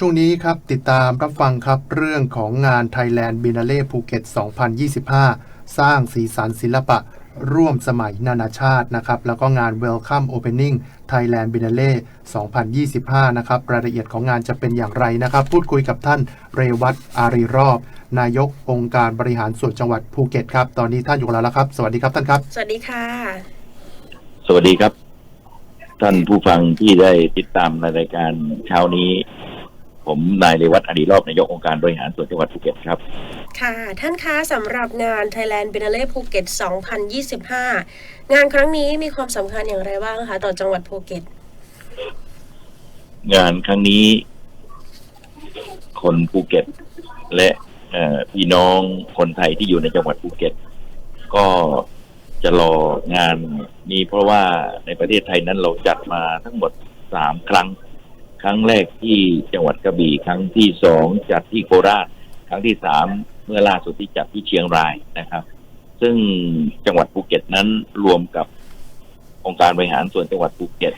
ช่วงนี้ครับ ติดตามรับฟังครับเรื่องของงาน Thailand Biennale ภูเก็ต 2025 สร้างสีสันศิลปะ ร่วมสมัยนานาชาตินะครับ แล้วก็งาน Welcome Opening Thailand Biennale 2025 นะครับ รายละเอียดของงานจะเป็นอย่างไรนะครับ พูดคุยกับท่านเรวัตอารีรอบ นายกองค์การบริหารส่วนจังหวัดภูเก็ตครับ ตอนนี้ท่านอยู่กับเราแล้วครับ สวัสดีครับท่านครับ สวัสดีค่ะ สวัสดีครับ ท่านผู้ฟังที่ได้ติดตามในรายการเช้านี้ ผมนายเรวัตอดีรอบนายกองค์การบริหารส่วนจังหวัดภูเก็ตครับ ค่ะ ท่านคะสำหรับงาน Thailand Biennale ภูเก็ต2025 งานครั้งนี้มีความสำคัญอย่างไรบ้างคะต่อจังหวัดภูเก็ต งานครั้งนี้ คนภูเก็ต และเอ่อพี่น้องคนไทยที่อยู่ในจังหวัดภูเก็ต ก็จะรองานนี้เพราะว่าในประเทศไทยนั้นเราจัดมาทั้งหมดสามครั้ง ครั้งแรกที่จังหวัดกระบี่ ครั้งที่สองจัดที่โคราช ครั้งที่สามเมื่อล่าสุดที่จัดที่เชียงรายนะครับ ซึ่งจังหวัดภูเก็ตนั้นรวมกับองค์การบริหารส่วนจังหวัดภูเก็ต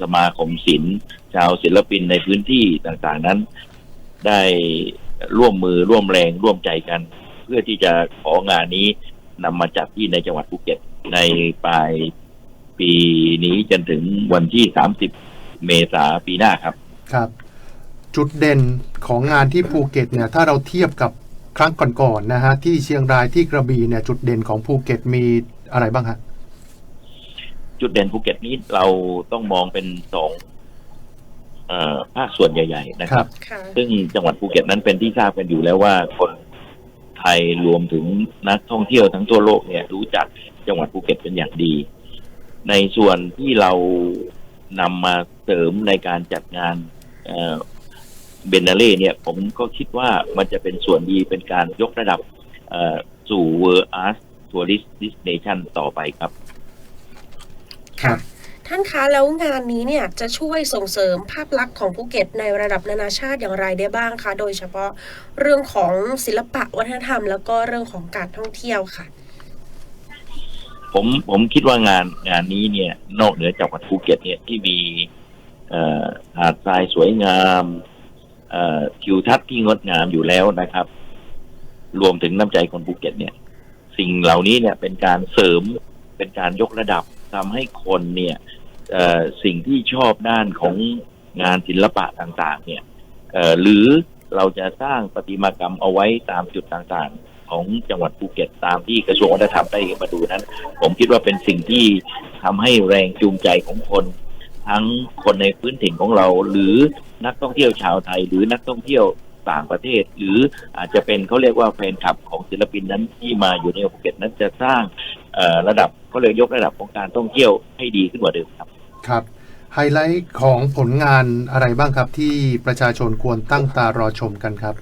สมาคมศิลป์ชาวศิลปินในพื้นที่ต่างๆนั้น ได้ร่วมมือร่วมแรงร่วมใจกัน เพื่อที่จะของานนี้นำมาจัดที่ในจังหวัดภูเก็ตในปลายปีนี้จนถึงวันที่ 30 เมษาปีหน้าครับ ครับ จุดเด่นของงานที่ภูเก็ตเนี่ยถ้าเราเทียบกับครั้งก่อนๆนะฮะที่เชียงรายที่กระบี่เนี่ยจุดเด่นของภูเก็ตมีอะไรบ้างฮะจุดเด่นภูเก็ตนี้เราต้องมองเป็นสองเอ่อภาคส่วนใหญ่ ๆ นะครับค่ะซึ่งจังหวัดภูเก็ตนั้นเป็นที่ทราบกันอยู่แล้วว่าคนไทยรวมถึงนักท่องเที่ยวทั้งทั่วโลกเนี่ยรู้จักจังหวัดภูเก็ตเป็นอย่างดี ในส่วนที่เรา นำมาเสริมในการจัดงานเบนนาเล่เนี่ย ผมก็คิดว่ามันจะเป็นส่วนดีเป็นการยกระดับเอ่อสู่ World Art Tourist Destination ต่อไปครับ ครับท่านคะแล้วงานนี้เนี่ยจะช่วยส่งเสริมภาพลักษณ์ของภูเก็ตในระดับนานาชาติอย่างไรได้บ้างคะ โดยเฉพาะเรื่องของศิลปะวัฒนธรรม แล้วก็เรื่องของการท่องเที่ยวค่ะ ผมผมคิดว่างานงานนี้เนี่ย นอกเหนือจากภูเก็ตเนี่ยที่มีหาดทรายสวยงามทิวทัศน์ที่งดงามอยู่แล้วนะครับ รวมถึงน้ำใจคนภูเก็ตเนี่ย สิ่งเหล่านี้เนี่ยเป็นการเสริมเป็นการยกระดับทำให้คนเนี่ยสิ่งที่ชอบด้านของงานศิลปะต่าง ๆ เนี่ยหรือเราจะสร้างประติมากรรมเอาไว้ตามจุดต่างๆ ของจังหวัดภูเก็ตตามที่กระทรวงวัฒนธรรมได้มาดูนั้น ผมคิดว่าเป็นสิ่งที่ทำให้แรงจูงใจของคน ทั้งคนในพื้นถิ่นของเรา หรือนักท่องเที่ยวชาวไทย หรือนักท่องเที่ยวต่างประเทศ หรืออาจจะเป็นเขาเรียกว่าแฟนคลับของศิลปินนั้นที่มาอยู่ในภูเก็ตนั้นจะสร้างระดับเขาเลยกยกระดับของการท่องเที่ยวให้ดีขึ้นกว่าเดิมครับครับไฮไลท์ของผลงานอะไรบ้างครับที่ประชาชนควรตั้งตารอชมกันครับ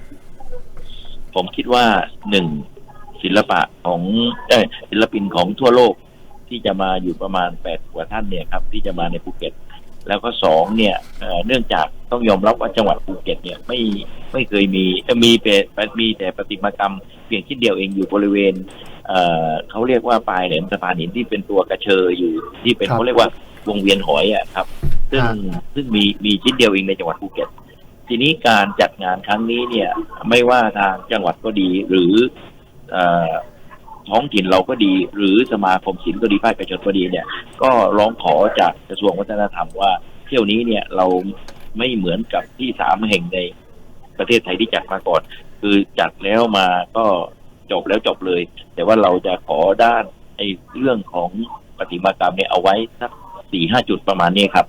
ผมคิดว่าหนึ่งศิลปะของเอยศิลปินของทั่วโลกที่จะมาอยู่ประมาณแปดกว่าท่านเนี่ยครับ ที่จะมาในภูเก็ต แล้วก็สองเนี่ยเอ่อเนื่องจากต้องยอมรับว่าจังหวัดภูเก็ตเนี่ยไม่ไม่เคยมีเอ่อมีแต่มีแต่ประติมากรรมเพียงชิ้นเดียวเองอยู่บริเวณเอ่อเขาเรียกว่าปลายแหลมสะพานหินที่เป็นตัวกระเชออยู่ที่เป็นครับเขาเรียกว่าวงเวียนหอยอะครับ ซึ่งอ่าซึ่งมีมีชิ้นเดียวเองในจังหวัดภูเก็ต ทีนี้การจัดงานครั้งนี้เนี่ย ไม่ว่าทางจังหวัดก็ดี หรืออท้องถิ่นเราก็ดี หรือสมาคมศิลป์ก็ดีภาคเอกชนก็ดีเนี่ย ก็ร้องขอจากกระทรวงวัฒนธรรมว่าเที่ยวนี้เนี่ยเราไม่เหมือนกับที่สามแห่งในประเทศไทยที่จัดมาก่อน คือจัดแล้วมาก็จบแล้วจบเลย แต่ว่าเราจะขอด้านไอ้เรื่องของประติมากรรมเนี่ยเอาไว้สักสี่ห้าจุดประมาณนี้ครับ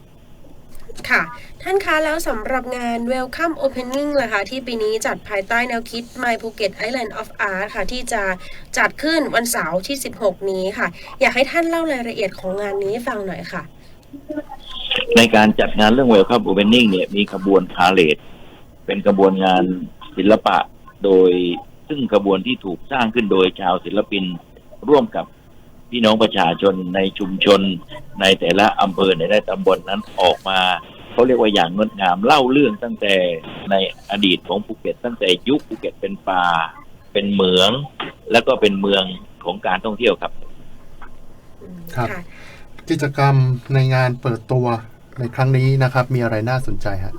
ค่ะ ท่านคะแล้วสำหรับงาน Welcome Opening ล่ะคะที่ปีนี้จัดภายใต้แนวคิด My Phuket Island of Art ค่ะ ที่จะจัดขึ้นวันเสาร์ที่ 16 นี้ค่ะ อยากให้ท่านเล่ารายละเอียดของงานนี้ให้ฟังหน่อยค่ะ ในการจัดงานเรื่อง Welcome Opening เนี่ยมีขบวนพาเลทเป็นกระบวนงานศิลปะโดยซึ่งกระบวนที่ถูกสร้างขึ้นโดยชาวศิลปินร่วมกับ พี่น้องประชาชนในชุมชน ในแต่ละอำเภอในแต่ละตำบลนั้นออกมาเขาเรียกว่าอย่างงดงามเล่าเรื่องตั้งแต่ในอดีตของภูเก็ต ตั้งแต่ยุคภูเก็ตเป็นป่า เป็นเหมือง แล้วก็เป็นเมืองของการท่องเที่ยวครับ ครับค่ะกิจกรรมในงานเปิดตัวในครั้งนี้นะครับ มีอะไรน่าสนใจฮะ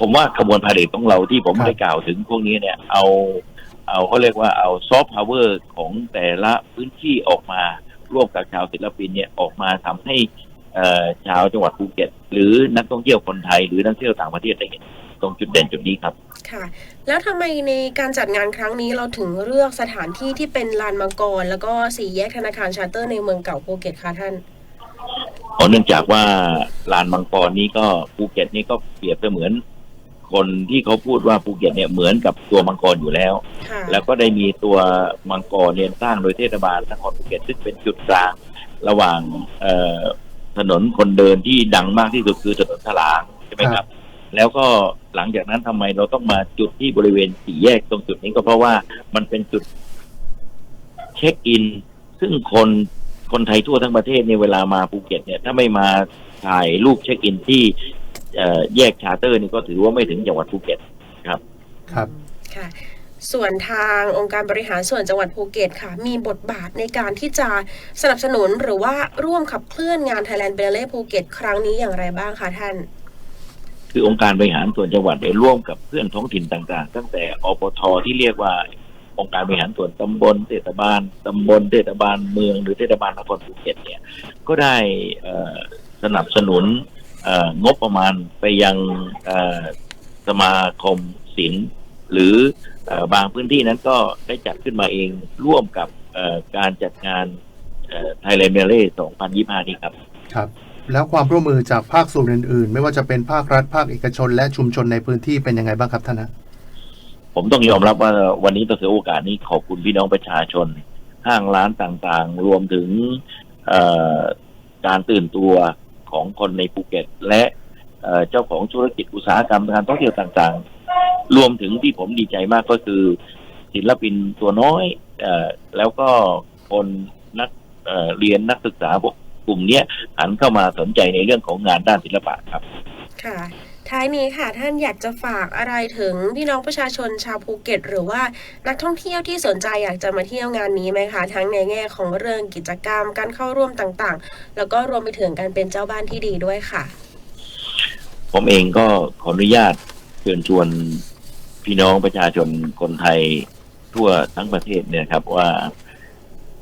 ผมว่าขบวนพาเหรดของเราที่ผมครับได้กล่าวถึงพวกนี้เนี่ย เอา เอาเขาเรียกว่าเอาซอฟต์พาวเวอร์ของแต่ละพื้นที่ออกมาร่วมกับชาวศิลปินเนี่ยออกมาทำให้เอ่อชาวจังหวัดภูเก็ต หรือนักท่องเที่ยวคนไทย หรือนักท่องเที่ยวต่างประเทศได้เห็นตรงจุดเด่นจุดนี้ครับค่ะ แล้วทำไมในการจัดงานครั้งนี้เราถึงเลือกสถานที่ที่เป็นลานมังกร แล้วก็สี่แยกธนาคารชาร์เตอร์ในเมืองเก่าภูเก็ตคะท่านเพราะเนื่องจากว่าลานมังกรนี้ก็ภูเก็ตนี่ก็เปรียบเสมือน คนที่เขาพูดว่าภูเก็ตเนี่ยเหมือนกับตัวมังกรอยู่แล้วค่ะแล้วก็ได้มีตัวมังกรเนี่ยสร้างโดยเทศบาลนครภูเก็ตซึ่งเป็นจุดกลางระหว่างเอ่อถนนคนเดินที่ดังมากที่สุดคือถนนถลางใช่ไหมครับ แล้วก็หลังจากนั้นทำไมเราต้องมาจุดที่บริเวณสี่แยกตรงจุดนี้ก็เพราะว่ามันเป็นจุดเช็คอิน ซึ่งคนคนไทยทั่วทั้งประเทศเนี่ยเวลามาภูเก็ตเนี่ยถ้าไม่มาถ่ายรูปเช็คอินที่เอ่อ แยกชาร์เตอร์นี่ก็ถือว่าไม่ถึงจังหวัดภูเก็ตครับค่ะส่วนทางองค์การบริหารส่วนจังหวัดภูเก็ตค่ะ มีบทบาทในการที่จะสนับสนุนหรือว่าร่วมขับเคลื่อนงาน Thailand b e l l e ภูเก็ตครั้งนี้อย่างไรบ้างคะท่าน คือองค์การบริหารส่วนจังหวัดได้ร่วมกับเพื่อนท้องถิ่นต่างๆ ตั้งแต่อปทที่เรียกว่าองค์การบริหารส่วนตำบลเทศบาลตำบลเทศบาลเมืองหรือเทศบาลนครภูเก็ตเนี่ยก็ได้เอ่อสนับสนุนเอ่อ งบประมาณไปยังเอ่อสมาคมศิลป์หรือเอ่อบางพื้นที่นั้นก็ได้จัดขึ้นมาเองร่วมกับเอ่อการจัดงานไทยแลนด์เมเล่2025 นี้ครับครับ แล้วความร่วมมือจากภาคส่วนอื่น ๆ ไม่ว่าจะเป็นภาครัฐภาคเอกชน และชุมชนในพื้นที่เป็นยังไงบ้างครับท่านนะผมต้องยอมรับว่าวันนี้ต้องถือโอกาสนี้ขอบคุณพี่น้องประชาชน ห้างร้านต่างๆ รวมถึงเอ่อการตื่นตัว ของคนในภูเก็ต และเจ้าของธุรกิจอุตสาหกรรมการท่องเที่ยวต่างๆ รวมถึงที่ผมดีใจมากก็คือศิลปินตัวน้อยอแล้วก็คนนักเเรียนนักศึกษาพวกกลุ่มเนี้ยหันเข้ามาสนใจในเรื่องของงานด้านศิลปะครับ ค่ะ ท้ายนี้ค่ะท่านอยากจะฝากอะไรถึงพี่น้องประชาชนชาวภูเก็ต หรือว่านักท่องเที่ยวที่สนใจอยากจะมาเที่ยวงานนี้ไหมคะทั้งในแง่ของเรื่องกิจกรรมการเข้าร่วมต่างๆ แล้วก็รวมไปถึงการเป็นเจ้าบ้านที่ดีด้วยค่ะ ผมเองก็ขออนุญาตเชิญชวนพี่น้องประชาชนคนไทยทั่วทั้งประเทศเนี่ยครับว่า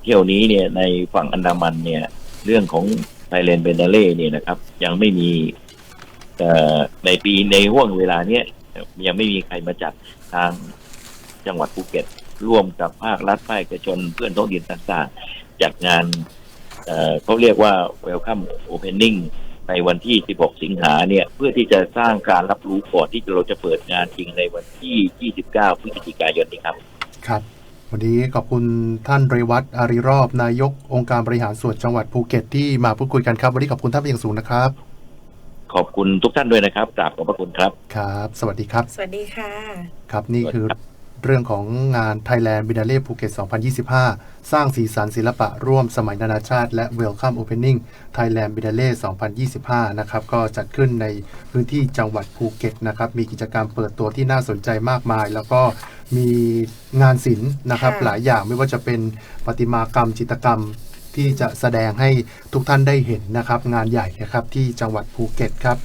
เที่ยวนี้เนี่ยในฝั่งอันดามันเนี่ย เรื่องของไทยแลนด์เบนเดเล่เนี่ยนะครับ ยังไม่มี ในปีในห่วงเวลาเนี้ยยังไม่มีใครมาจัดทางจังหวัดภูเก็ต ร่วมกับภาครัฐภาคเอกชนเพื่อนท้องถิ่นต่างๆ จัดงานเเขาเรียกว่า Welcome Opening ในวันที่ 16 สิงหาเนี่ย เพื่อที่จะสร้างการรับรู้ก่อนที่เราจะเปิดงานจริงในวันที่ 29 พฤศจิกายนนี้ครับ ครับ วันนี้ขอบคุณท่านเรวัตอาริรอบ นายกองค์การบริหารส่วนจังหวัดภูเก็ตที่มาพูดคุยกันครับ วันนี้ขอบคุณท่านเป็นอย่างสูงนะครับ ขอบคุณทุกท่านด้วยนะครับกราบขอบพระคุณครับ ครับ สวัสดีครับ สวัสดีค่ะ ครับนี่คือเรื่องของงาน Thailand b i n a l e ภูเก็ต 2025 สร้างสีสันศิลปะร่วมสมัยนานาชาติ และ Welcome Opening Thailand b i n a l e 2025 นะครับ ก็จัดขึ้นในพื้นที่จังหวัดภูเก็ตนะครับ มีกิจกรรมเปิดตัวที่น่าสนใจมากมาย แล้วก็มีงานศิลป์นะครับค่ะหลายอย่างไม่ว่าจะเป็นประติมากรรม จิตรกรรม ที่จะแสดงให้ทุกท่านได้เห็นนะครับ งานใหญ่นะครับที่จังหวัดภูเก็ตครับ